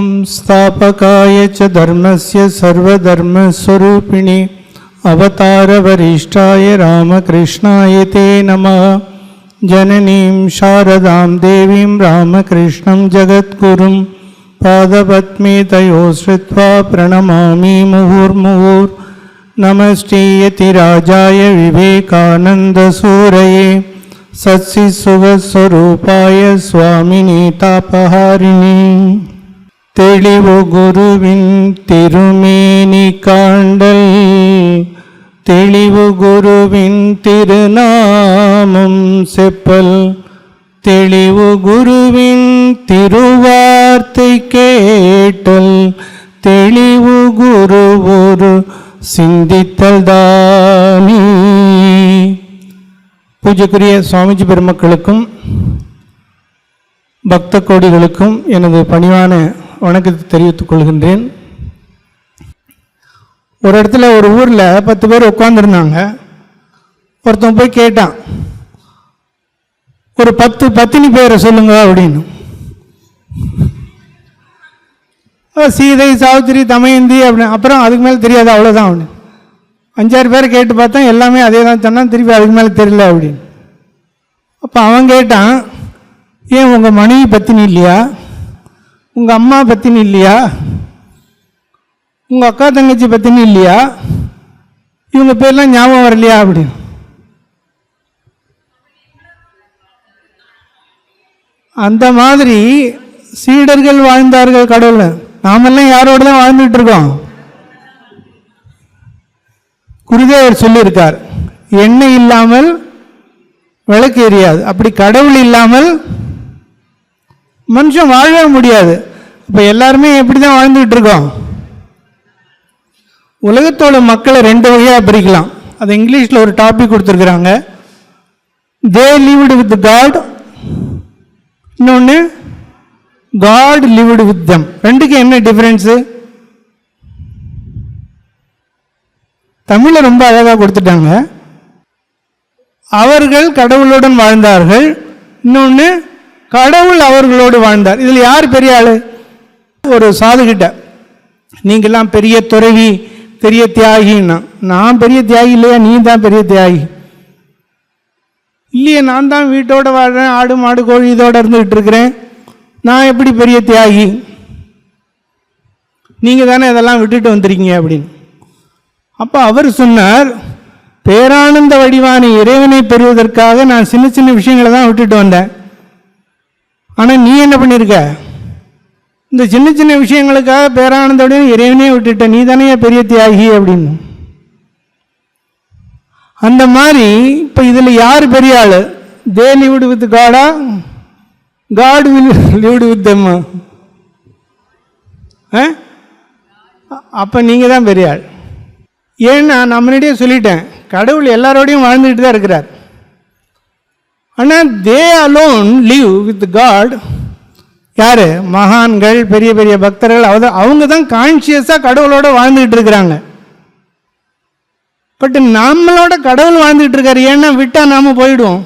संस्थापकाय च धर्मस्य सर्वधर्मस्वरूपिणि अवतारवरिष्ठाय रामकृष्णाय ते नमः। जननीं शारदां देवीं रामकृष्णं जगद्गुरुं पादपत्मे तयो श्रुत्वा प्रणमामि मुहुर्मुहुर्। नमश्चीयतिराजाय विवेकानन्दसूरये। सत्सिसुभस्वरूपाय स्वामिनि तापहारिणी। தெளிவு குருவின் திருமேனி காண்டல். தெளிவு குருவின் திருநாமம் செப்பல். தெளிவு குருவின் திருவார்த்தை கேட்டல். தெளிவு குரு ஒரு சிந்தித்தல் தானே. பூஜைக்குரிய சுவாமிஜி பெருமக்களுக்கும் பக்த கோடிகளுக்கும் எனது பணிவான வணக்கத்தை தெரிவித்துக் கொள்கின்றேன் ஒரு இடத்துல ஒரு ஊரில் பத்து பேர் உட்காந்துருந்தாங்க ஒருத்தன் போய் கேட்டான் ஒரு பத்து பத்தினி பேரை சொல்லுங்க அப்படின்னு. சீதை சாவித்திரி தமயந்தி அப்படின்னு அப்புறம் அதுக்கு மேலே தெரியாது அவ்வளோதான் அப்படின்னு அஞ்சாறு பேர் கேட்டு பார்த்தா எல்லாமே அதே தான் சொன்னான் திருப்பி அதுக்கு மேலே தெரியல அப்படின்னு. அப்போ அவன் கேட்டான் ஏன் உங்கள் மனைவி பத்தினி இல்லையா? உங்கள் அம்மா பற்றினு இல்லையா? உங்கள் அக்கா தங்கச்சி பற்றினு இல்லையா? இவங்க பேர்லாம் ஞாபகம் வரலையா அப்படின்னு அந்த மாதிரி சீடர்கள் வாழ்ந்தார்கள் கடவுள். நாமெல்லாம் யாரோட தான் வாழ்ந்துட்டு இருக்கோம்? குருதேவர் சொல்லியிருக்கார் எண்ணெய் இல்லாமல் விளக்கு எரியாது. அப்படி கடவுள் இல்லாமல் மனுஷன் வாழவே முடியாது. இப்போ எல்லாருமே எப்படி தான் வாழ்ந்துகிட்டு இருக்கோம்? உலகத்தோட மக்களை ரெண்டு வகையாக பிரிக்கலாம். அது இங்கிலீஷில் ஒரு டாபிக் கொடுத்துருக்குறாங்க. தே லிவ்டு வித் காட் இன்னொன்று காட் லிவ்டு வித் தம் ரெண்டுக்கும் என்ன டிஃப்ரென்ஸு தமிழில் ரொம்ப அழகாக கொடுத்துட்டாங்க. அவர்கள் கடவுளுடன் வாழ்ந்தார்கள். இன்னொன்று கடவுள் அவர்களோடு வாழ்ந்தார். இதில் யார் பெரிய ஆள்? ஒரு சாதுகிட்ட நீங்கள்லாம் பெரிய துறவி பெரிய தியாகின்னா நான் பெரிய தியாகி இல்லையா? நீ தான் பெரிய தியாகி. இல்லையே நான் தான் வீட்டோட வாழ்கிறேன் ஆடு மாடு கோழி இதோடு இருந்துகிட்டு இருக்கிறேன். நான் எப்படி பெரிய தியாகி? நீங்கள் தானே இதெல்லாம் விட்டுட்டு வந்துருக்கீங்க அப்படின்னு. அப்போ அவர் சொன்னார் பேரானந்த வடிவான இறைவனை பெறுவதற்காக நான் சின்ன சின்ன விஷயங்களை தான் விட்டுட்டு வந்தேன். ஆனால் நீ என்ன பண்ணியிருக்க இந்த சின்ன சின்ன விஷயங்களுக்காக பேரானந்த இறைவனே விட்டுட்ட நீ தானே பெரிய தியாகி? அப்படின்னு. அந்த மாதிரி இப்போ இதில் யார் பெரிய ஆள்? தே லிவ்டு வித் காடா? காட் வில் லிவ்டு வித் தம்மா அப்போ நீங்கள் தான் பெரிய ஆள். ஏன்னா நான் முன்னாடியே சொல்லிட்டேன் கடவுள் எல்லாரோடையும் வாழ்ந்துட்டு தான் இருக்கிறார். ஆனால் they alone live with God யார்? மகான்கள் பெரிய பெரிய பக்தர்கள். அவ அவங்க தான் கான்சியஸாக கடவுளோட வாழ்ந்துக்கிட்டு இருக்கிறாங்க. பட் நம்மளோட கடவுள் வாழ்ந்துக்கிட்டு இருக்காரு. ஏன்னா விட்டால் நாம் போயிடுவோம்.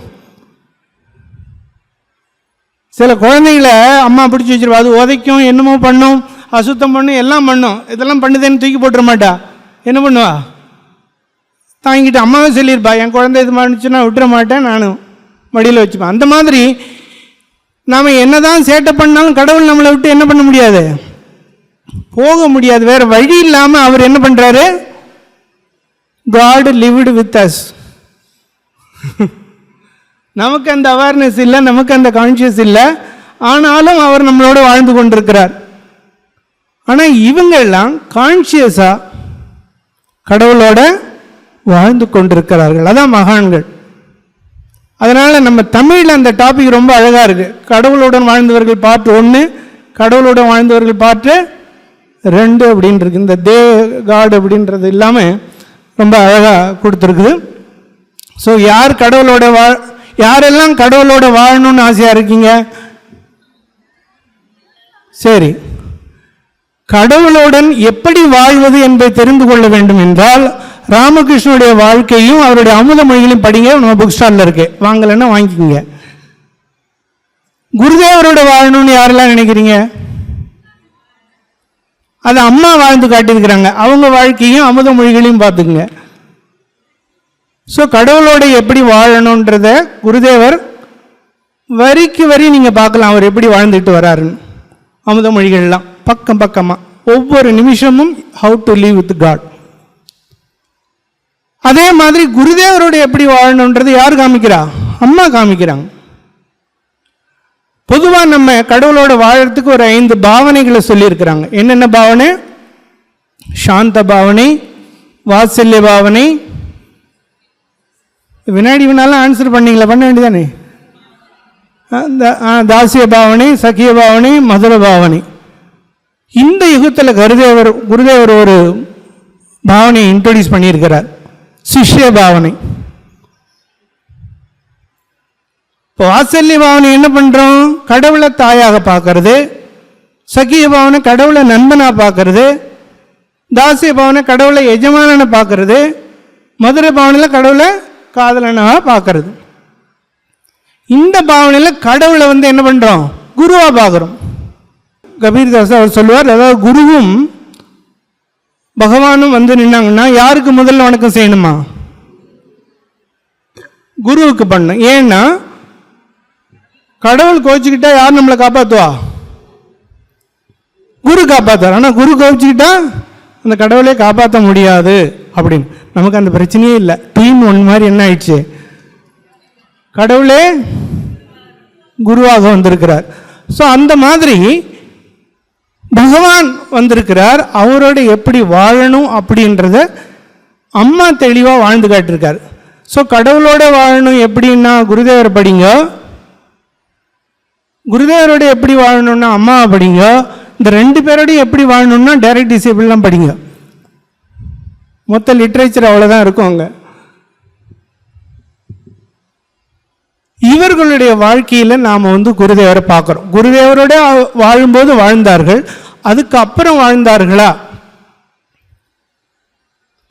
சில குழந்தைகளை அம்மா பிடிச்சி வச்சிருவா அது உதைக்கும் என்னமோ பண்ணும் அசுத்தம் பண்ணும் எல்லாம் பண்ணும். இதெல்லாம் பண்ணுதேன்னு தூக்கி போட்டுற மாட்டா. என்ன பண்ணுவா? தாங்கிட்டு அம்மாவே சொல்லியிருப்பா என் குழந்தை இது பண்ணுச்சுன்னா விட்டுற மாட்டேன் நானும் மடியில் வச்சுப்பேன். அந்த மாதிரி நாம் என்னதான் சேட்டை பண்ணாலும் கடவுள் நம்மளை விட்டு என்ன பண்ண முடியாது? போக முடியாது. வேற வழி இல்லாமல் அவர் என்ன பண்ணுறாரு காட் லிவ்டு வித் அஸ் நமக்கு அந்த அவேர்னஸ் இல்லை நமக்கு அந்த கான்ஷியஸ் இல்லை. ஆனாலும் அவர் நம்மளோட வாழ்ந்து கொண்டிருக்கிறார். ஆனால் இவங்கெல்லாம் கான்ஷியஸாக கடவுளோட வாழ்ந்து கொண்டிருக்கிறார்கள். அதான் மகான்கள். அதனால் நம்ம தமிழில் அந்த டாபிக் ரொம்ப அழகாக இருக்குது கடவுளுடன் வாழ்ந்தவர்கள் பார்ட் ஒன்று கடவுளுடன் வாழ்ந்தவர்கள் பார்ட்டு ரெண்டு அப்படின்றது இந்த தே காடு அப்படின்றது இல்லாமல் ரொம்ப அழகாக கொடுத்துருக்குது. ஸோ யார் கடவுளோட வா யாரெல்லாம் கடவுளோட வாழணும்னு ஆசையாக இருக்கீங்க? சரி. கடவுளுடன் எப்படி வாழ்வது என்பதை தெரிந்து கொள்ள வேண்டும் என்றால் ராமகிருஷ்ணனுடைய வாழ்க்கையும் அவருடைய அமுத மொழிகளையும் படிங்க. நம்ம புக் ஸ்டாலில் இருக்கு. வாங்கலைன்னா வாங்கிக்கோங்க. குருதேவரோட வாழணும்னு யாரெல்லாம் நினைக்கிறீங்க? அது அம்மா வாழ்ந்து காட்டியிருக்கிறாங்க. அவங்க வாழ்க்கையும் அமுத மொழிகளையும் பார்த்துக்குங்க. ஸோ கடவுளோட எப்படி வாழணுன்றத குருதேவர் வரிக்கு வரி நீங்கள் பார்க்கலாம். அவர் எப்படி வாழ்ந்துட்டு வராருன்னு. அமுத மொழிகள்லாம் பக்கம் பக்கமாக ஒவ்வொரு நிமிஷமும் how to live with God அதே மாதிரி குருதேவரோட எப்படி வாழணுன்றது யார் காமிக்கிறா? அம்மா காமிக்கிறாங்க. பொதுவாக நம்ம கடவுளோட வாழறதுக்கு ஒரு ஐந்து பாவனைகளை சொல்லியிருக்கிறாங்க. என்னென்ன பாவனை? சாந்த பாவனை வாத்சல்ய பாவனை. வினாடி வினாலும் ஆன்சர் பண்ணீங்களா? பண்ண வேண்டியதானே? ஆ, தாசிய பாவனை சக்கிய பாவனை மதுர பாவனை. இந்த யுகத்தில் கருதேவர் குருதேவர் ஒரு பாவனையை இன்ட்ரடியூஸ் பண்ணியிருக்கிறார். சிஷ்ய பாவனை இப்போ வாசல்ய பாவனை என்ன பண்ணுறோம் கடவுளை தாயாக பார்க்கறது சகிய பாவனை கடவுளை நண்பனாக பார்க்கறது தாசிய பாவனை கடவுளை எஜமானனை பார்க்கறது மதுரை பாவனையில் கடவுளை காதலனாக பார்க்கறது. இந்த பாவனையில் கடவுளை வந்து என்ன பண்ணுறோம் குருவாக பார்க்குறோம். கபீர்தாஸ் அவர் சொல்லுவார் அதாவது குருவும் பகவானும் வந்து நின்னாங்கன்னா யாருக்கு முதல்ல வணக்கம் செய்யணுமா? குருவுக்கு பண்ணும் ஏன்னா கடவுள் கோச்சிக்கிட்டா யார் நம்மளை காப்பாற்றுவா குரு காப்பாற்றுவார் ஆனால் குரு கோச்சிக்கிட்டா அந்த கடவுளே காப்பாற்ற முடியாது அப்படின்னு. நமக்கு அந்த பிரச்சனையே இல்லை. டீம் ஒன் மாதிரி என்ன ஆயிடுச்சு? கடவுளே குருவாக வந்திருக்கிறார். ஸோ அந்த மாதிரி பகவான் வந்திருக்கிறார். அவரோட எப்படி வாழணும் அப்படின்றத அம்மா தெளிவாக வாழ்ந்து காட்டியிருக்கார். ஸோ கடவுளோட வாழணும் எப்படின்னா குருதேவர் படிங்க. குருதேவரோட எப்படி வாழணும்னா அம்மாவை படிங்க. இந்த ரெண்டு பேரோடையும் எப்படி வாழணும்னா டைரக்ட் டிசேபிள்லாம் படிங்க. மொத்த லிட்ரேச்சர் அவ்வளோதான் இருக்கும் அங்கே. இவர்களுடைய வாழ்க்கையில் நாம் வந்து குருதேவரை பார்க்குறோம். குருதேவரோட வாழும்போது வாழ்ந்தார்கள். அதுக்கப்புறம் வாழ்ந்தார்களா?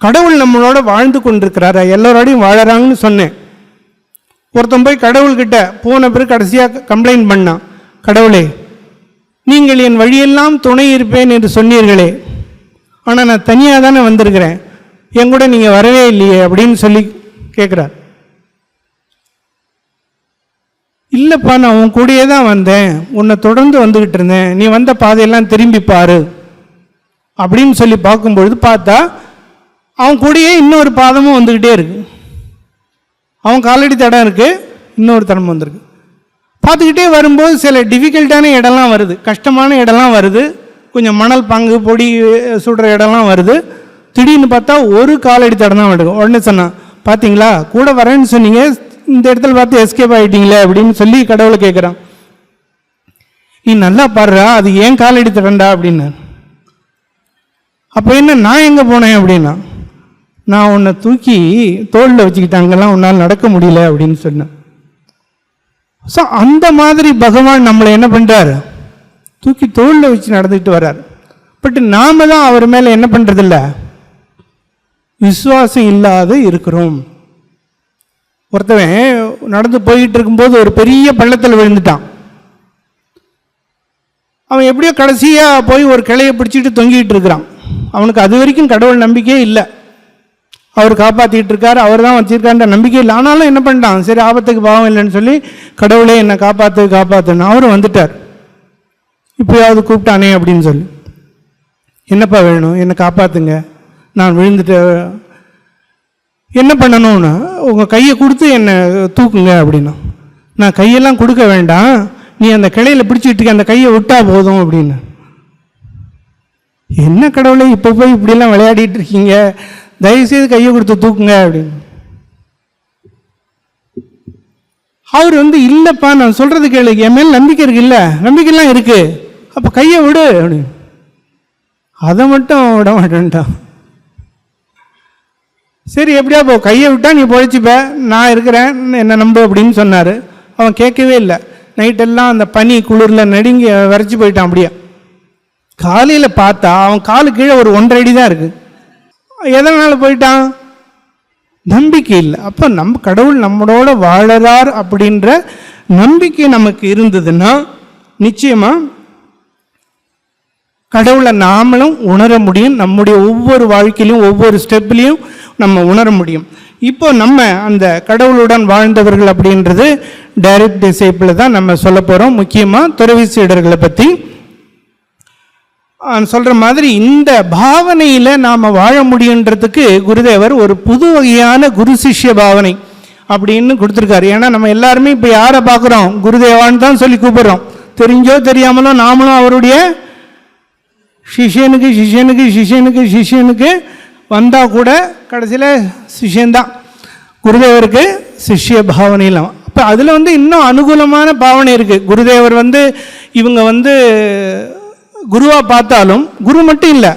கடவுள் நம்மளோட வாழ்ந்து கொண்டிருக்கிறாரா? எல்லாரோடையும் வாழறாங்கன்னு சொன்னேன். ஒருத்தன் போய் கடவுள்கிட்ட போன பிறகு கடைசியாக கம்ப்ளைண்ட் பண்ணான். கடவுளே நீங்கள் என் வழியெல்லாம் துணை இருப்பேன் என்று சொன்னீர்களே. ஆனால் நான் தனியாக தானே வந்திருக்கிறேன். என் கூட நீங்கள் வரவே இல்லையே அப்படின்னு சொல்லி கேட்குறார் இல்லைப்பா நான் உன் கூடயே தான் வந்தேன். உன்னை தொடர்ந்து வந்துக்கிட்டு இருந்தேன். நீ வந்த பாதையெல்லாம் திரும்பி பாரு. அப்படின்னு சொல்லி பார்க்கும்பொழுது பார்த்தா அவன் கூடயே இன்னொரு பாதமும் வந்துக்கிட்டே இருக்கு. அவன் காலடி தடம் இருக்குது இன்னொரு தடம் வந்திருக்கு. பார்த்துக்கிட்டே வரும்போது சில டிஃபிகல்ட்டான இடம்லாம் வருது. கஷ்டமான இடம்லாம் வருது. கொஞ்சம் மணல் பங்கு பொடி சுடுற இடம்லாம் வருது. திடீர்னு பார்த்தா ஒரு காலடி தடம் தான் எடுக்கும் உடனே சொன்னான் பார்த்தீங்களா கூட வரேன்னு சொன்னீங்க. இந்த இடத்துல பார்த்து எஸ்கேப் ஆகிட்டீங்களே அப்படின்னு சொல்லி கடவுளை கேட்குறான் நீ நல்லா பாடுறா அது ஏன் காலடி எடுத்துடண்டா அப்படின்னு. அப்போ என்ன நான் எங்கே போனேன்? அப்படின்னா நான் உன்னை தூக்கி தோளில் வச்சுக்கிட்டாங்கலாம் உன்னால் நடக்க முடியல அப்படின்னு சொன்னேன். ஸோ அந்த மாதிரி பகவான் நம்மளை என்ன பண்ணுறாரு தூக்கி தோளில் வச்சு நடந்துக்கிட்டு வர்றார். பட் நாம் தான் அவர் மேலே என்ன பண்ணுறதில்ல விசுவாசம் இல்லாத இருக்கிறோம். ஒருத்தவன் நடந்து போயிட்டு இருக்கும்போது ஒரு பெரிய பள்ளத்தில் விழுந்துட்டான். அவன் எப்படியோ கடைசியாக போய் ஒரு கிளையை பிடிச்சிட்டு தொங்கிட்டு இருக்கிறான். அவனுக்கு அது வரைக்கும் கடவுள் நம்பிக்கையே இல்லை. அவர் காப்பாற்றிட்டு இருக்காரு அவர் தான் வச்சிருக்கான்ற நம்பிக்கை இல்லை. ஆனாலும் என்ன பண்ணிட்டான்? சரி ஆபத்துக்கு பாவம் இல்லைன்னு சொல்லி கடவுளே என்னை காப்பாற்று காப்பாற்றுன்னு அவரும் வந்துட்டார். இப்போயாவது கூப்பிட்டானே அப்படின்னு சொல்லி. என்னப்பா வேணும்? என்னை காப்பாற்றுங்க நான் விழுந்துட்டு என்ன பண்ணணும்னு உங்கள் கையை கொடுத்து என்னை தூக்குங்க அப்படின்னா. நான் கையெல்லாம் கொடுக்க வேண்டாம். நீ அந்த கிளையில பிடிச்சிட்டு அந்த கையை விட்டா போதும் அப்படின்னு. என்ன கடவுளை இப்போ போய் இப்படிலாம் விளையாடிட்டு இருக்கீங்க? தயவுசெய்து கையை கொடுத்து தூக்குங்க அப்படின்னு. அவர் வந்து இல்லைப்பா நான் சொல்கிறது கேளு. என் மேல் நம்பிக்கை இருக்கு இல்லை? நம்பிக்கைலாம் இருக்குது அப்போ கையை விடு அப்படின்னு. அதை மட்டும் விட மாட்டேன்ட்டான் சரி எப்படியா போ கையை விட்டா நீ பொழைச்சிப்ப நான் இருக்கிறேன் என்னை நம்பு அப்படின்னு சொன்னார். அவன் கேட்கவே இல்லை. நைட்டெல்லாம் அந்த பனி குளிரில் நடுங்கி விரைச்சி போயிட்டான் அப்படியே. காலையில் பார்த்தா அவன் காலு கீழே ஒரு ஒன்றரை அடி தான் இருக்கு. எதனால் போயிட்டான்? நம்பிக்கை இல்லை. அப்போ நம்ம கடவுள் நம்மளோட வாழறார் அப்படின்ற நம்பிக்கை நமக்கு இருந்ததுன்னா நிச்சயமாக கடவுளை நாமளும் உணர முடியும். நம்முடைய ஒவ்வொரு வாழ்க்கையிலும் ஒவ்வொரு ஸ்டெப்லேயும் நம்ம உணர முடியும். இப்போ நம்ம அந்த கடவுளுடன் வாழ்ந்தவர்கள் அப்படின்றது டைரக்ட் டிசைப்பில் தான் நம்ம சொல்ல போகிறோம் முக்கியமாக துறவி சீடர்களை பற்றி சொல்கிற மாதிரி இந்த பாவனையில் நாம் வாழ முடியுன்றதுக்கு குருதேவர் ஒரு புது வகையான குரு சிஷ்ய பாவனை அப்படின்னு கொடுத்துருக்காரு. ஏன்னா நம்ம எல்லாருமே இப்போ யாரை பார்க்குறோம்? குருதேவான்னு தான் சொல்லி கூப்பிடுறோம். தெரிஞ்சோ தெரியாமலோ நாமளும் அவருடைய சிஷ்யனுக்கு சிஷ்யனுக்கு சிஷ்யனுக்கு சிஷ்யனுக்கு வந்தால் கூட கடைசியில் சிஷ்யந்தான் குருதேவருக்கு சிஷ்ய பாவனையில் அப்போ அதில் வந்து இன்னும் அனுகூலமான பாவனை இருக்குது குருதேவர் வந்து இவங்க வந்து குருவாக பார்த்தாலும் குரு மட்டும் இல்லை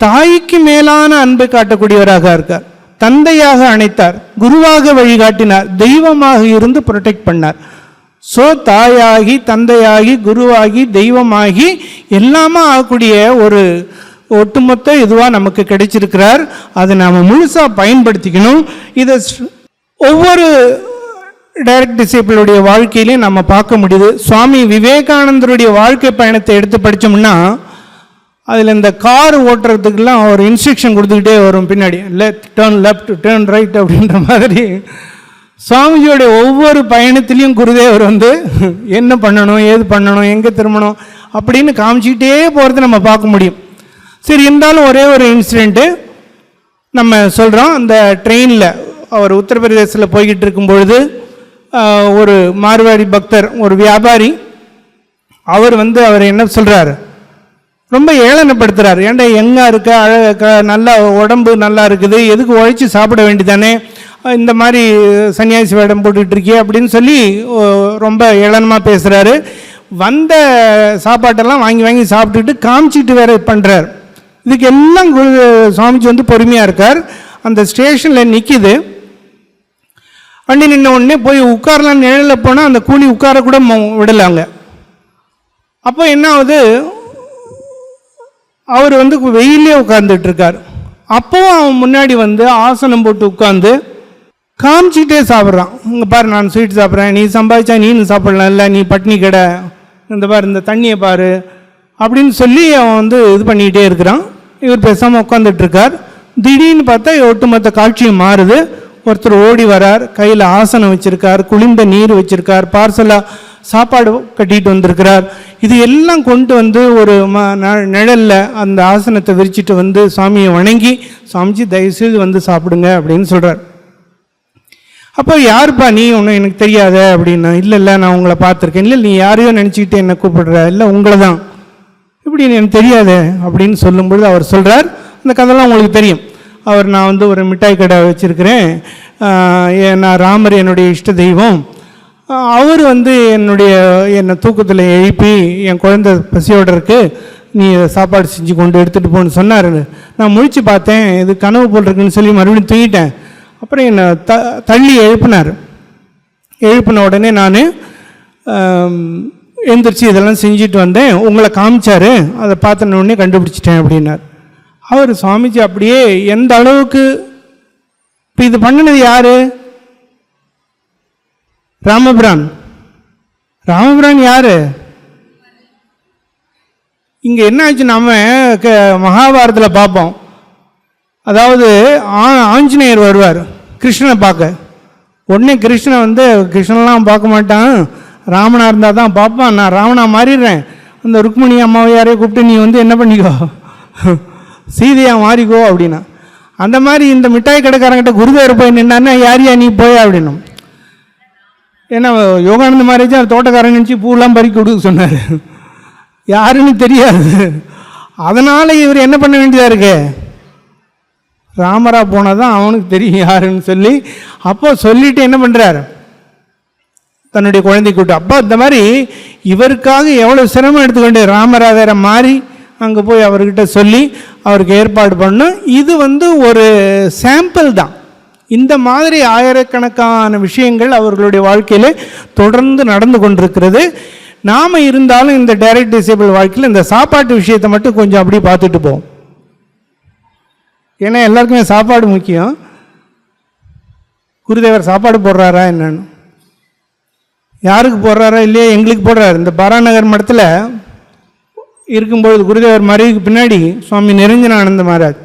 தாய்க்கு மேலான அன்பை காட்டக்கூடியவராக இருக்கார். தந்தையாக அணைத்தார். குருவாக வழிகாட்டினார். தெய்வமாக இருந்து ப்ரொடெக்ட் பண்ணார். ஸோ தாயாகி தந்தையாகி குருவாகி தெய்வமாகி எல்லாமே ஆகக்கூடிய ஒரு ஒட்டுமொத்த இதுவாக நமக்கு கிடைச்சிருக்கிறார். அதை நாம் முழுசாக பயன்படுத்திக்கணும். இதை ஒவ்வொரு டைரக்ட் டிசைபிளுடைய வாழ்க்கையிலையும் நம்ம பார்க்க முடியுது. சுவாமி விவேகானந்தருடைய வாழ்க்கை பயணத்தை எடுத்து படித்தோம்னா அதில் இந்த கார் ஓட்டுறதுக்கெல்லாம் ஒரு இன்ஸ்ட்ரக்ஷன் கொடுத்துக்கிட்டே வரும் பின்னாடி. Left turn left turn right அப்படின்ற மாதிரி. சுவாமிஜியோடைய ஒவ்வொரு பயணத்திலையும் குருதேவர் வந்து என்ன பண்ணணும்? ஏது பண்ணணும்? எங்கே திரும்பணும்? அப்படின்னு காமிச்சிக்கிட்டே போகிறத நம்ம பார்க்க முடியும். சரி இருந்தாலும் ஒரே ஒரு இன்சிடெண்ட்டு நம்ம சொல்கிறோம் அந்த ட்ரெயினில் அவர் உத்தரப்பிரதேசத்தில் போய்கிட்டு இருக்கும் பொழுது ஒரு மார்வாடி பக்தர் ஒரு வியாபாரி அவர் வந்து அவர் என்ன சொல்கிறாரு ரொம்ப ஏளனப்படுத்துகிறார் ஏன்டா எங்கே இருக்க? அழக நல்லா உடம்பு நல்லா இருக்குது. எதுக்கு உழைச்சி சாப்பிட வேண்டிதானே இந்த மாதிரி சன்னியாசி வேடம் போட்டுக்கிட்டு இருக்கே அப்படின்னு சொல்லி ரொம்ப ஏளனமாக பேசுகிறாரு வந்த சாப்பாட்டெல்லாம் வாங்கி வாங்கி சாப்பிட்டுட்டு காமிச்சிட்டு வேற பண்ணுறார் இதுக்கு எல்லாம் சுவாமிஜி வந்து பொறுமையாக இருக்கார். அந்த ஸ்டேஷனில் நிற்கிது வண்டி நின்ன உடனே போய் உட்காரலாம் நிழலில் போனால் அந்த கூலி உட்கார கூட விடலாங்க அப்போ என்ன ஆகுது? அவர் வந்து வெயிலே உட்கார்ந்துட்டு இருக்கார். அப்போவும் அவன் முன்னாடி வந்து ஆசனம் போட்டு உட்காந்து காமிச்சிட்டே சாப்பிட்றான். இங்கே பாரு நான் ஸ்வீட் சாப்பிட்றேன். நீ சம்பாதிச்சா நீனு சாப்பிடலாம். இல்லை நீ பட்னி கடை. இந்த பாரு இந்த தண்ணியை பாரு. அப்படின்னு சொல்லி அவன் வந்து இது பண்ணிக்கிட்டே இருக்கிறான். இவர் பேசாமல் உட்காந்துட்ருக்கார் திடீர்னு பார்த்தா ஒட்டுமொத்த காட்சியும் மாறுது. ஒருத்தர் ஓடி வரார் கையில் ஆசனம் வச்சுருக்கார் குளிர்ந்த நீர் வச்சுருக்கார் பார்சலாக சாப்பாடு கட்டிட்டு வந்திருக்கிறார். இது எல்லாம் கொண்டு வந்து ஒரு ம ந- அந்த ஆசனத்தை விரிச்சிட்டு வந்து சாமியை வணங்கி சாமிஜி தயவுசெய்து வந்து சாப்பிடுங்க அப்படின்னு சொல்கிறார் அப்போ யாருப்பா நீ? ஒன்றும் எனக்கு தெரியாத அப்படின்னா இல்லை இல்லை நான் உங்களை பார்த்துருக்கேன். இல்லை நீ யாரையோ நினச்சிக்கிட்டு என்னை கூப்பிடுற. இல்லை உங்களை தான். இப்படி எனக்கு தெரியாதே அப்படின்னு சொல்லும்பொழுது அவர் சொல்கிறார் அந்த கதைலாம் உங்களுக்கு தெரியும். அவர் நான் வந்து ஒரு மிட்டாய் கடை வச்சுருக்கிறேன். நான் ராமர் என்னுடைய இஷ்ட தெய்வம். அவர் வந்து என்னுடைய என்னை தூக்கத்தில் எழுப்பி என் குழந்தை பசியோடு இருக்கு நீ சாப்பாடு செஞ்சு கொண்டு எடுத்துகிட்டு போன்னு சொன்னார். நான் முழிச்சு பார்த்தேன் இது கனவு போல் இருக்குன்னு சொல்லி மறுபடியும் தூங்கிட்டேன். அப்புறம் என்னை த தள்ளி எழுப்பினார். எழுப்பின உடனே நான் எந்திரிச்சு இதெல்லாம் செஞ்சுட்டு வந்தேன். உங்களை காமிச்சாரு. அதை பார்த்தனோடனே கண்டுபிடிச்சிட்டேன் அப்படின்னார். அவர் சுவாமிஜி அப்படியே எந்த அளவுக்கு இப்போ இது பண்ணினது யாரு? ராமபிரான். ராமபிரான் யாரு? இங்கே என்ன ஆச்சு நம்ம க மகாபாரதத்தில் பார்ப்போம். அதாவது ஆ- ஆஞ்சநேயர் வருவார். கிருஷ்ணனை பார்க்க. உடனே கிருஷ்ணன் வந்து கிருஷ்ணன்லாம் பார்க்க மாட்டான். ராமனா இருந்தால் தான் பார்ப்பான் நான் ராவணா மாறிடுறேன். அந்த ருக்மிணி அம்மாவை யாரையும் கூப்பிட்டு நீ வந்து என்ன பண்ணிக்கோ? சீதையாக மாறிக்கோ அப்படின்னா. அந்த மாதிரி இந்த மிட்டாய் கடைக்காரங்கிட்ட குருதேவர் போய் நின்னான்னா யார் யா நீ போய் அப்படின்னும். ஏன்னா யோகானந்த மகாராஜா தோட்டக்காரன் நினச்சி பூலாம் பறிக்க கொடுக்க சொன்னார். யாருன்னு தெரியாது. அதனால் இவர் என்ன பண்ண வேண்டியதாக இருக்கு? ராமரா போனால் தான் அவனுக்கு தெரியும் யாருன்னு சொல்லி அப்போ சொல்லிட்டு என்ன பண்ணுறாரு தன்னுடைய குழந்தை கூட்டு அப்போ இந்த மாதிரி இவருக்காக எவ்வளோ சிரமம் எடுத்துக்கொண்டு ராமராதரை மாறி அங்கே போய் அவர்கிட்ட சொல்லி அவருக்கு ஏற்பாடு பண்ணும் இது வந்து ஒரு சாம்பிள் தான். இந்த மாதிரி ஆயிரக்கணக்கான விஷயங்கள் அவர்களுடைய வாழ்க்கையில் தொடர்ந்து நடந்து கொண்டிருக்கிறது. நாம் இருந்தாலும் இந்த டைரக்ட் டிசேபிள் வாழ்க்கையில் இந்த சாப்பாட்டு விஷயத்தை மட்டும் கொஞ்சம் அப்படி பார்த்துட்டு போவோம். ஏன்னா எல்லாருக்குமே சாப்பாடு முக்கியம். குருதேவர் சாப்பாடு போடுறாரா என்னன்னு? யாருக்கு போடுறாரா இல்லையா? எங்களுக்கு போடுறாரு. இந்த பாராநகர் மடத்தில் இருக்கும்பொழுது குருதேவர் மறைவுக்கு பின்னாடி சுவாமி நிரஞ்சனானந்த மகாராஜ்.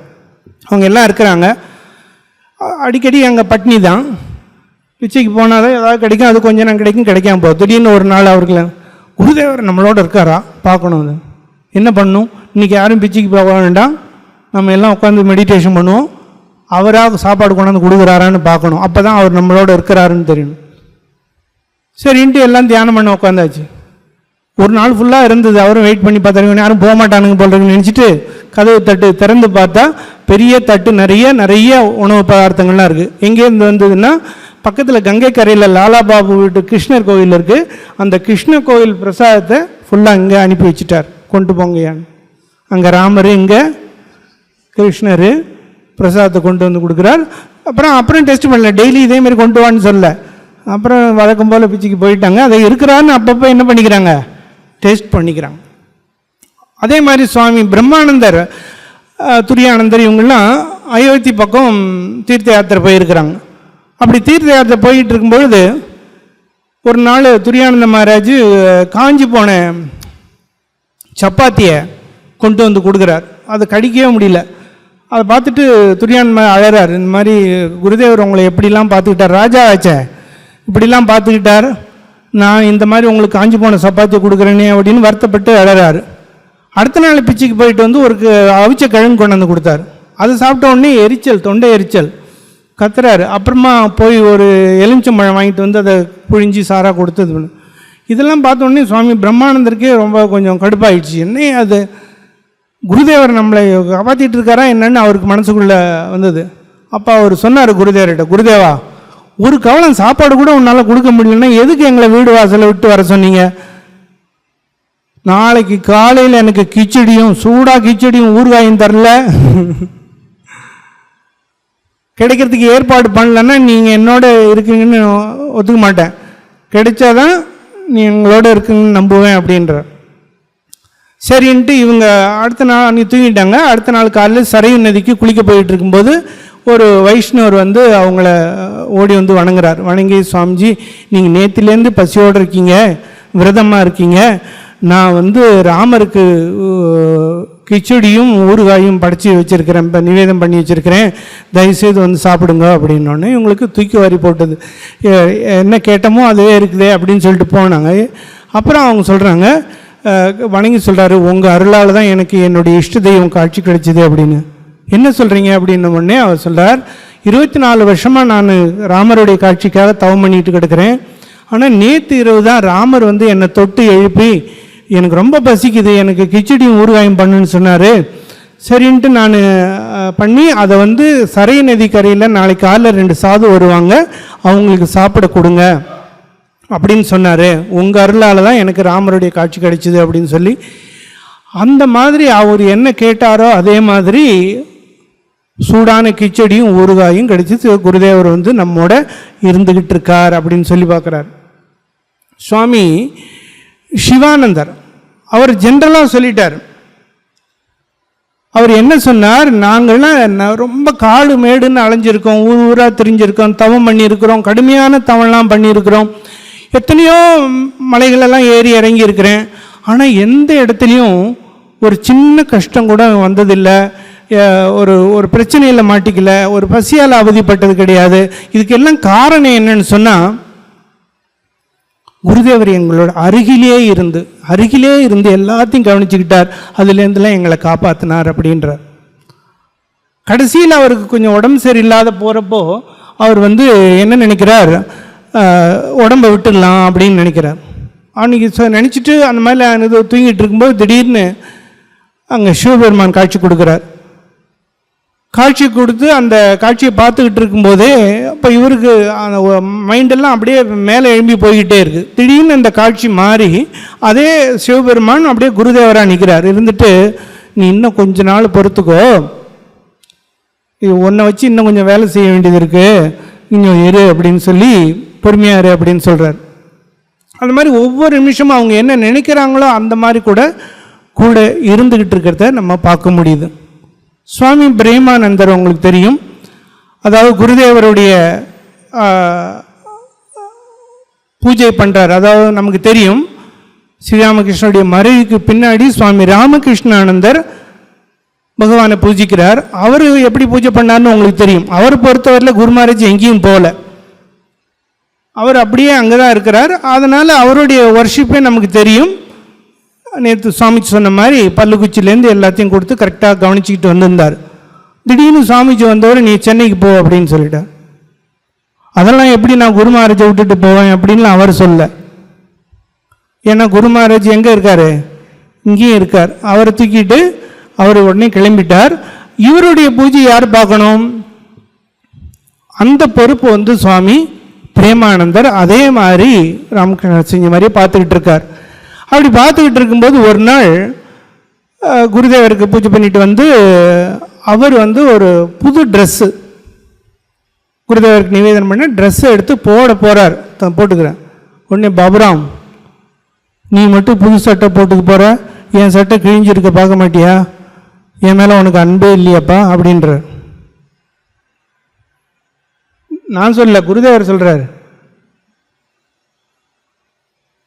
அவங்க எல்லாம் இருக்கிறாங்க. அடிக்கடி அங்கே பட்னி தான். பிச்சைக்கு போனால் தான் ஏதாவது கிடைக்கும். அது கொஞ்சம் நேரம் கிடைக்கும் கிடைக்காம போகுது. திடீர்னு ஒரு நாள் அவருக்கு குருதேவர் நம்மளோட இருக்காரா? பார்க்கணும். அது என்ன பண்ணும்? இன்றைக்கி யாரும் பிச்சைக்கு போக வேண்டாம். நம்ம எல்லாம் உட்காந்து மெடிடேஷன் பண்ணுவோம். அவராக சாப்பாடு கொண்டாந்து கொடுக்குறாரான்னு பார்க்கணும். அப்போ தான் அவர் நம்மளோட இருக்கிறாருன்னு தெரியணும் சரின்ட்டு எல்லாம் தியானம் பண்ண உட்காந்தாச்சு ஒரு நாள் ஃபுல்லாக இருந்தது. அவரும் வெயிட் பண்ணி பார்த்தாருங்க யாரும் போக மாட்டானுங்க போடுறதுன்னு நினச்சிட்டு கதவு தட்டு திறந்து பார்த்தா பெரிய தட்டு நிறைய நிறைய உணவு பதார்த்தங்கள்லாம் இருக்குது எங்கேருந்து வந்ததுன்னா பக்கத்தில் கங்கை கரையில் லாலாபாபு வீட்டு கிருஷ்ணர் கோவில் இருக்குது அந்த கிருஷ்ண கோவில் பிரசாதத்தை ஃபுல்லாக இங்கே அனுப்பி வச்சுட்டார். கொண்டு போங்கயான்னு அங்கே ராமர் இங்கே கிருஷ்ணர் பிரசாதத்தை கொண்டு வந்து கொடுக்குறார். அப்புறம் அப்புறம் டெஸ்ட் பண்ணல. டெய்லி இதேமாரி கொண்டு வான்னு சொல்ல அப்புறம் வழக்கம் போல் பிச்சுக்கு போயிட்டாங்க. அதை இருக்கிறான்னு அப்பப்போ என்ன பண்ணிக்கிறாங்க? டெஸ்ட் பண்ணிக்கிறாங்க. அதே மாதிரி சுவாமி பிரம்மானந்தர் துரியானந்தர் இவங்கெல்லாம் அயோத்தி பக்கம் தீர்த்த யாத்திரை போயிருக்கிறாங்க. அப்படி தீர்த்த யாத்திரை போயிட்டு இருக்கும்பொழுது ஒரு நாள் துரியானந்த மகாராஜ் காஞ்சி போன சப்பாத்தியை கொண்டு வந்து கொடுக்குறார். அதை கடிக்கவே முடியல. அதை பார்த்துட்டு துரியான் அழகிறார் அழறார். இந்த மாதிரி குருதேவர் உங்களை எப்படிலாம் பார்த்துக்கிட்டார்? ராஜா ஆச்சே. இப்படிலாம் பார்த்துக்கிட்டார். நான் இந்த மாதிரி உங்களுக்கு காஞ்சி போன சப்பாத்தி கொடுக்குறேனே அப்படின்னு வருத்தப்பட்டு அழறாரு. அடுத்த நாள் பிச்சுக்கு போயிட்டு வந்து ஒரு அவிச்ச கிழங்கு கொண்டு வந்து கொடுத்தாரு. அது சாப்பிட்ட உடனே எரிச்சல் தொண்டை எரிச்சல். கத்துறாரு. அப்புறமா போய் ஒரு எலுமிச்சம்பழம் வாங்கிட்டு வந்து அதை புழிஞ்சி சாராக கொடுத்தது. இதெல்லாம் பார்த்த உடனே சுவாமி பிரம்மானந்தருக்கே ரொம்ப கொஞ்சம் கடுப்பாயிடுச்சு. என்ன அது குருதேவர் நம்மளை காப்பாற்றிட்டு இருக்காரா என்னன்னு அவருக்கு மனசுக்குள்ளே வந்தது. அப்போ அவர் சொன்னார் குருதேவர்கிட்ட குருதேவா ஒரு கவலம் சாப்பாடு கூட உன்னால் கொடுக்க முடியலன்னா எதுக்கு எங்களை வீடு வாசலை விட்டு வர சொன்னீங்க? நாளைக்கு காலையில் எனக்கு கிச்சடியும் சூடாக கிச்சடியும் ஊறுகாயும் தரல. கிடைக்கிறதுக்கு ஏற்பாடு பண்ணலன்னா நீங்கள் என்னோட இருக்கீங்கன்னு ஒத்துக்க மாட்டேன். கிடைச்சாதான் நீ எங்களோட இருக்குங்கன்னு நம்புவேன் அப்படின்ற சரின்ட்டு இவங்க அடுத்த நாள் நீ தூங்கிட்டாங்க. அடுத்த நாள் காலையில் சரையு நதிக்கு குளிக்க போயிட்டு இருக்கும்போது ஒரு வைஷ்ணவர் வந்து அவங்கள ஓடி வந்து வணங்குறார். வணங்கி சுவாமிஜி நீங்கள் நேத்திலேருந்து பசியோடு இருக்கீங்க விரதமாக இருக்கீங்க. நான் வந்து ராமருக்கு கிச்சடியும் ஊறுகாயும் படைச்சி வச்சுருக்கிறேன் இப்போ நிவேதம் பண்ணி வச்சுருக்கிறேன். தயவுசெய்து வந்து சாப்பிடுங்க அப்படின்னோடனே இவங்களுக்கு தூக்கி வாரி போட்டது. என்ன கேட்டமோ அதுவே இருக்குதே அப்படின்னு சொல்லிட்டு போனாங்க. அப்புறம் அவங்க சொல்கிறாங்க வணங்கி சொல்கிறாரு உங்கள் அருளால் தான் எனக்கு என்னுடைய இஷ்ட தெய்வம் காட்சி கிடைச்சிது அப்படின்னு. என்ன சொல்கிறீங்க அப்படின்ன உடனே அவர் சொல்கிறார் இருபத்தி நாலு வருஷமாக நான் ராமருடைய காட்சிக்காக தவம் பண்ணிட்டு கிடக்கிறேன். ஆனால் நேற்று இரவு தான் ராமர் வந்து என்னை தொட்டு எழுப்பி எனக்கு ரொம்ப பசிக்குது எனக்கு கிச்சடியும் ஊறுகாயும் பண்ணுன்னு சொன்னார். சரின்ட்டு நான் பண்ணி அதை வந்து சரை நதி கரையில் நாளைக்கு காலையில் ரெண்டு சாது வருவாங்க அவங்களுக்கு சாப்பிட கொடுங்க. அப்படின்னு சொன்னார். உங்கள் அருளால் தான் எனக்கு ராமருடைய காட்சி கிடைச்சிது அப்படின்னு சொல்லி அந்த மாதிரி அவர் என்ன கேட்டாரோ அதே மாதிரி சூடான கிச்சடியும் ஊறுகாயும் கிடைச்சி குருதேவர் வந்து நம்மோட இருந்துக்கிட்டு இருக்கார் அப்படின்னு சொல்லி பார்க்குறார். சுவாமி சிவானந்தர் அவர் ஜென்ரலாக சொல்லிட்டார். அவர் என்ன சொன்னார்? நாங்கள்லாம் ரொம்ப காடு மேடுன்னு அலைஞ்சிருக்கோம் ஊர் ஊராக தெரிஞ்சிருக்கோம் தவம் பண்ணியிருக்கிறோம் கடுமையான தவம்லாம் பண்ணியிருக்கிறோம். எத்தனையோ மலைகளெல்லாம் ஏறி இறங்கி இருக்கிறேன் ஆனால் எந்த இடத்துலையும் ஒரு சின்ன கஷ்டம் கூட வந்ததில்லை. ஒரு ஒரு பிரச்சனையில் மாட்டிக்கல ஒரு பசியால் அவதிப்பட்டது கிடையாது. இதுக்கெல்லாம் காரணம் என்னன்னு சொன்னால் குருதேவர் எங்களோட அருகிலே இருந்து அருகிலே இருந்து எல்லாத்தையும் கவனிச்சுக்கிட்டார். அதுலேருந்துலாம் எங்களை காப்பாற்றினார் அப்படின்றார். கடைசியில் அவருக்கு கொஞ்சம் உடம்பு சரியில்லாத போகிறப்போ அவர் வந்து என்ன நினைக்கிறார்? உடம்பை விட்டுடலாம் அப்படின்னு நினைக்கிறார். அன்றைக்கி நினச்சிட்டு அந்த மாதிரி தூங்கிட்டு இருக்கும்போது திடீர்னு அங்கே சிவபெருமான் காட்சி கொடுக்குறார். காட்சி கொடுத்து அந்த காட்சியை பார்த்துக்கிட்டு இருக்கும்போதே அப்போ இவருக்கு அந்த மைண்டெல்லாம் அப்படியே மேலே எழும்பி போய்கிட்டே இருக்குது திடீர்னு அந்த காட்சி மாறி அதே சிவபெருமான் அப்படியே குருதேவராக நிற்கிறார் இருந்துட்டு நீ இன்னும் கொஞ்ச நாள் பொறுத்துக்கோ. இது உன்னை வச்சு இன்னும் கொஞ்சம் வேலை செய்ய வேண்டியது இருக்குது இன்னும் இரு அப்படின்னு சொல்லி பொறுமையாக இரு அப்படின்னு சொல்கிறார் அந்த மாதிரி ஒவ்வொரு நிமிஷமும் அவங்க என்ன நினைக்கிறாங்களோ அந்த மாதிரி கூட கூட இருந்துக்கிட்டு இருக்கிறத நம்ம பார்க்க முடியுது. சுவாமி பிரேமானந்தர் உங்களுக்கு தெரியும். அதாவது குருதேவருடைய பூஜை பண்ணுறார் அதாவது நமக்கு தெரியும் ஸ்ரீராமகிருஷ்ணனுடைய மறைவுக்கு பின்னாடி சுவாமி ராமகிருஷ்ணானந்தர் பகவானை பூஜிக்கிறார். அவர் எப்படி பூஜை பண்ணார்னு உங்களுக்கு தெரியும். அவர் பொறுத்தவரையில் குருமாராஜ் எங்கேயும் போகல அவர் அப்படியே அங்கே தான் இருக்கிறார். அதனால் அவருடைய ஒர்ஷிப்பே நமக்கு தெரியும். நேற்று சுவாமிஜி சொன்ன மாதிரி பல்லுக்குச்சிலேருந்து எல்லாத்தையும் கொடுத்து கரெக்டாக கவனிச்சிக்கிட்டு வந்திருந்தார். திடீர்னு சுவாமிஜி வந்தவர் நீ சென்னைக்கு போ அப்படின்னு சொல்லிட்டார். அதெல்லாம் எப்படி நான் குருமாராஜை விட்டுட்டு போவேன்? அப்படின்லாம் அவர் சொல்ல. ஏன்னா குருமாராஜ் எங்கே இருக்கார்? இங்கேயும் இருக்கார். அவரை தூக்கிட்டு அவர் உடனே கிளம்பிட்டார். இவருடைய பூஜை யார் பார்க்கணும்? அந்த பொறுப்பு வந்து சுவாமி பிரேமானந்தர். அதே மாதிரி ராமகிருஷ்ண செஞ்ச மாதிரி பார்த்துக்கிட்டு இருக்கார். அப்படி பார்த்துக்கிட்டு இருக்கும்போது ஒரு நாள் குருதேவருக்கு பூஜை பண்ணிட்டு வந்து அவர் வந்து ஒரு புது ட்ரெஸ்ஸு குருதேவருக்கு நிவேதனம் பண்ண ட்ரெஸ்ஸை எடுத்து போட போகிறார் போட்டுக்கிறேன். உடனே பாபுராம் நீ மட்டும் புது சட்டை போட்டுக்க போகிற என் சட்டை கிழிஞ்சிருக்க பார்க்க மாட்டியா? என் மேலே உனக்கு அன்பே இல்லையாப்பா அப்படின்றார். நான் சொல்லல குருதேவர் சொல்கிறார்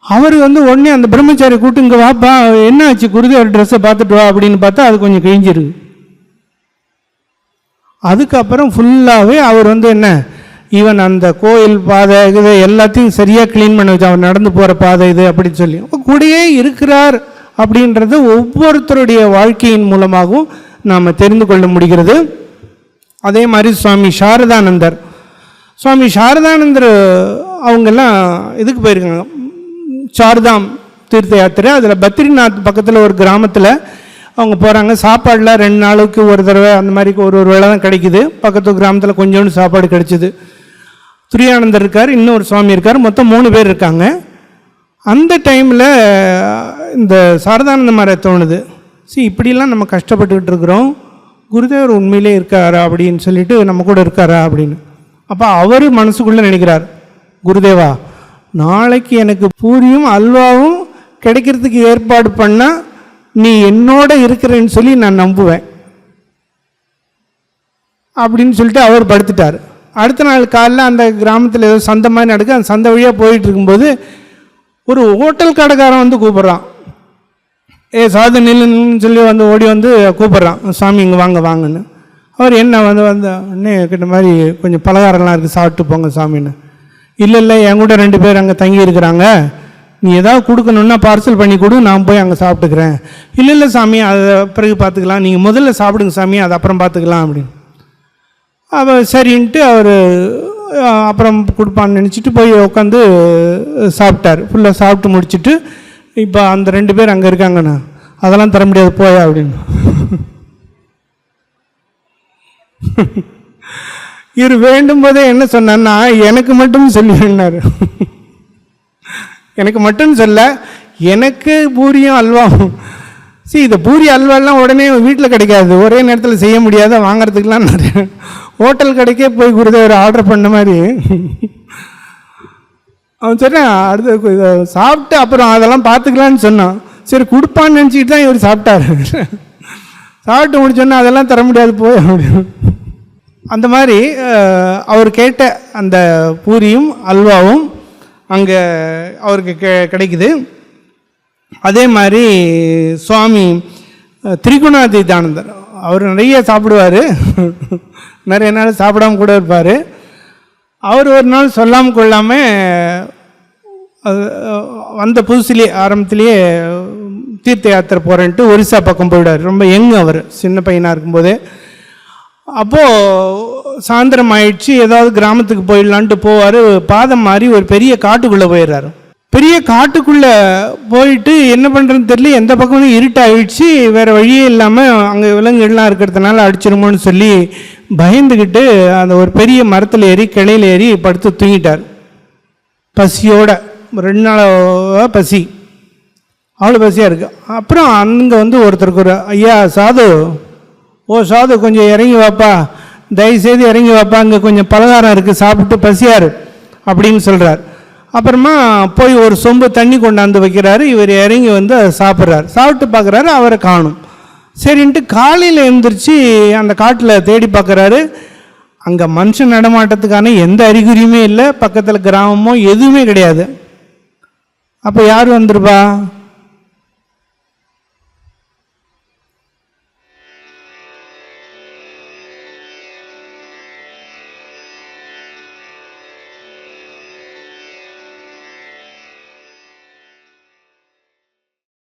அவர் வந்து உடனே அந்த பிரம்மச்சாரி கூட்டு இங்கே வாப்பா என்ன ஆச்சு? குருதேவர் ட்ரெஸ்ஸை பார்த்துட்டு வா அப்படின்னு பார்த்தா அது கொஞ்சம் கிழிஞ்சிருக்கு அதுக்கப்புறம் ஃபுல்லாகவே அவர் வந்து என்ன ஈவன் அந்த கோயில் பாதை இது எல்லாத்தையும் சரியாக க்ளீன் பண்ண வச்சு அவர் நடந்து போகிற பாதை இது அப்படின்னு சொல்லி. கூடயே இருக்கிறார் அப்படின்றது ஒவ்வொருத்தருடைய வாழ்க்கையின் மூலமாகவும் நாம் தெரிந்து கொள்ள முடிகிறது. அதே மாதிரி சுவாமி சாரதானந்தர். சுவாமி சாரதானந்தர் அவங்கெல்லாம் இதுக்கு போயிருக்காங்க. சார்தாம் தீர்த்த யாத்திரை. அதில் பத்ரிநாத் பக்கத்தில் ஒரு கிராமத்தில் அவங்க போகிறாங்க சாப்பாடெலாம் ரெண்டு நாளுக்கு ஒரு தடவை அந்த மாதிரி ஒரு ஒரு வேளை தான் கிடைக்குது. பக்கத்து கிராமத்தில் கொஞ்சோண்டு சாப்பாடு கிடைச்சிது. துரியானந்தர் இருக்கார் இன்னொரு சுவாமி இருக்கார். மொத்தம் மூணு பேர் இருக்காங்க. அந்த டைமில் இந்த சாரதானந்த மாதிரி தோணுது. சரி இப்படிலாம் நம்ம கஷ்டப்பட்டுக்கிட்டு இருக்கிறோம். குருதேவர் உண்மையிலே இருக்காரா அப்படின்னு சொல்லிட்டு நம்ம கூட இருக்காரா அப்படின்னு. அப்போ அவர் மனசுக்குள்ளே நினைக்கிறார் குருதேவா நாளைக்கு எனக்கு பூரியும் அல்வாவும் கிடைக்கிறதுக்கு ஏற்பாடு பண்ணால் நீ என்னோட இருக்கிறேன்னு சொல்லி நான் நம்புவேன். அப்படின்னு சொல்லிட்டு அவர் படுத்துட்டார். அடுத்த நாள் காலைல அந்த கிராமத்தில் ஏதோ சந்தை மாதிரி நடக்கு அந்த சந்தை வழியாக போயிட்டு இருக்கும்போது ஒரு ஹோட்டல் கடைக்காரன் வந்து கூப்பிட்றான். ஏ சாது நில்லுன்னு சொல்லி வந்து ஓடி வந்து கூப்பிட்றான். சாமி இங்கே வாங்க வாங்கன்னு. அவர் என்ன வந்து வந்து அண்ணே கிட்ட மாதிரி கொஞ்சம் பலகாரம்லாம் இருக்குது சாப்பிட்டு போங்க சாமின்னு. இல்லை இல்லை என் கூட ரெண்டு பேர் அங்கே தங்கி இருக்கிறாங்க நீ ஏதாவது கொடுக்கணுன்னா பார்சல் பண்ணி கொடு நான் போய் அங்கே சாப்பிட்டுக்கிறேன். இல்லை இல்லை சாமி அதை பிறகு பார்த்துக்கலாம் நீங்கள் முதல்ல சாப்பிடுங்க சாமி அதை அப்புறம் பார்த்துக்கலாம் அப்படின்னு. அப்போ சரின்ட்டு அவர் அப்புறம் கொடுப்பான்னு நினச்சிட்டு போய் உட்காந்து சாப்பிட்டார். ஃபுல்லாக சாப்பிட்டு முடிச்சுட்டு இப்போ அந்த ரெண்டு பேர் அங்கே இருக்காங்கண்ணா. அதெல்லாம் தர முடியாது போயா அப்படின்னு. இவர் வேண்டும் போதே என்ன சொன்னான்னா எனக்கு மட்டும் சொல்லினார் எனக்கு மட்டும் சொல்ல எனக்கு பூரியும் அல்வாவும் சரி இந்த பூரி அல்வாலாம் உடனே வீட்டில் கிடைக்காது. ஒரே நேரத்தில் செய்ய முடியாத வாங்குறதுக்கெலாம் நிறைய. ஹோட்டல் கடைக்கே போய் குருதேவர் ஆர்டர் பண்ண மாதிரி. அவன் சொன்னேன் அடுத்து சாப்பிட்டு அப்புறம் அதெல்லாம் பார்த்துக்கலான்னு சொன்னான். சரி கொடுப்பான்னு நினச்சிக்கிட்டு தான் இவர் சாப்பிட்டாரு. சாப்பிட்டு முடிச்சோன்னா அதெல்லாம் தர முடியாது போய் அப்படின்னு அந்த மாதிரி அவர் கேட்ட அந்த பூரியும் அல்வாவும் அங்கே அவருக்கு கெ கிடைக்குது. அதே மாதிரி சுவாமி அஹ், திரிகுணாதீதானந்தர் அவர் நிறைய சாப்பிடுவார். நிறைய நாள் சாப்பிடாம கூட இருப்பார். அவர் ஒரு நாள் சொல்லாமல் கொள்ளாமல் வந்த புதுசுலேயே ஆரம்பத்திலேயே தீர்த்த யாத்திரை போகிறேன்ட்டு ஒரிசா பக்கம் போயிடுவார். ரொம்ப யங் அவர் சின்ன பையனாக இருக்கும்போதே. அப்போது சாயந்தரம் ஆயிடுச்சு ஏதாவது கிராமத்துக்கு போயிடலான்ட்டு போவார். பாதம் மாதிரி ஒரு பெரிய காட்டுக்குள்ளே போயிடுறாரு. பெரிய காட்டுக்குள்ளே போயிட்டு என்ன பண்ணுறதுன்னு தெரியல எந்த பக்கமும் இருட்டாயிடுச்சு வேறு வழியே இல்லாமல் அங்கே விலங்குகள்லாம் இருக்கிறதுனால அடிச்சிருமோன்னு சொல்லி பயந்துக்கிட்டு அந்த ஒரு பெரிய மரத்தில் ஏறி கிளையில் ஏறி படுத்து தூங்கிட்டார். பசியோட ரெண்டு நாளாக பசி. அவ்வளோ பசியாக இருக்குது அப்புறம் அங்கே வந்து ஒருத்தருக்கு ஒரு ஐயா சாது ஓ சாது கொஞ்சம் இறங்கி வாப்பா. தயவுசெய்து இறங்கி வாப்பா. அங்கே கொஞ்சம் பலகாரம் இருக்குது சாப்பிட்டு பசியார். அப்படின்னு சொல்கிறார் அப்புறமா போய் ஒரு சொம்பு தண்ணி கொண்டாந்து வைக்கிறாரு. இவர் இறங்கி வந்து அதை சாப்பிட்றாரு. சாப்பிட்டு பார்க்குறாரு அவரை காணும். சரின்ட்டு காலையில் எழுந்திரிச்சு அந்த காட்டில் தேடி பார்க்குறாரு. அங்கே மனுஷன் நடமாட்டத்துக்கான எந்த அறிகுறியுமே இல்லை. பக்கத்தில் கிராமமோ எதுவுமே கிடையாது. அப்போ யார் வந்திருப்பா?